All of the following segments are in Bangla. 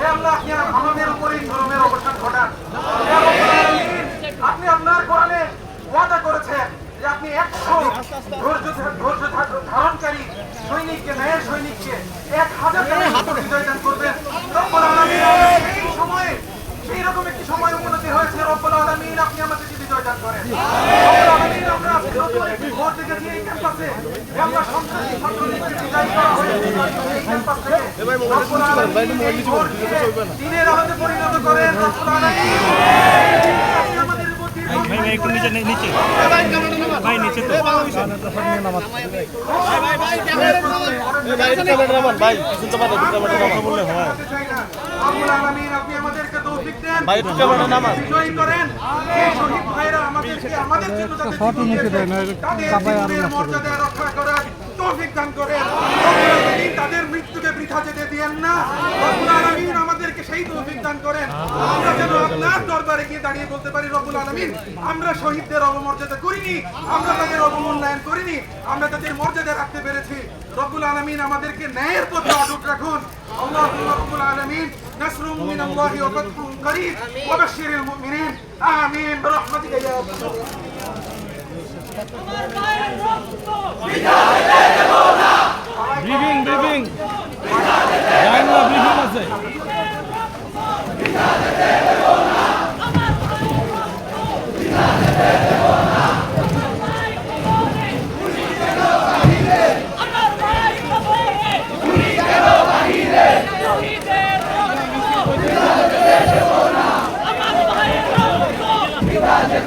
হে আল্লাহ আপনি আমাদের উপরেই জুলুমের অবসান ঘটান আপনি আপনার কোরআনে ওয়াদা করেছেন যে আপনি একশো ধৈর্য ধৈর্য ধা- ধারণকারী সৈনিককে ন্যায়ের সৈনিককে এক হাজার বিজয় দান করবেন। সেই সময়ে সেই রকম একটি সময় উন্নতি হয়েছে। রব্বুল আলামিন আপনি আমাদেরকে বিজয় দান করেন রব্বুল আলামিন আমরা আজকে নতুন একটি ভোট দেখেছি এই ক্যাম্পাসে যে আমরা সন্ত্রাসী ছাত্রলীগকে বিদায় করা হয়েছে এই ক্যাম্পাস থেকে রব্বুল আলামিন এই ভোটকে দিনের আলোতে পরিণত করেন ভাই ভাই একটু নিচে নিচে ভাই নিচে তো হয় তৌফিক দেন ভাই তাদের মৃত্যুকে বৃথা যেতে দিয়েন না। সেই তৌফিক দান করেন আমরা যেন আপনার দরবারে গিয়ে দাঁড়িয়ে বলতে পারি রব্বুল আলামিন আমরা শহীদদের অবমর্যাদা করিনি আমরা তাদের অবমূল্যায়ন করিনি আমরা তাদের মর্যাদা রাখতে পেরেছি রব্বুল আলামিন আমাদেরকে ন্যায়ের পথে অটুট রাখুন اللهم رب العالمين نصر من الله وفتح قريب وبشر المؤمنين آمين برحمتك يا رب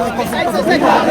Obrigado,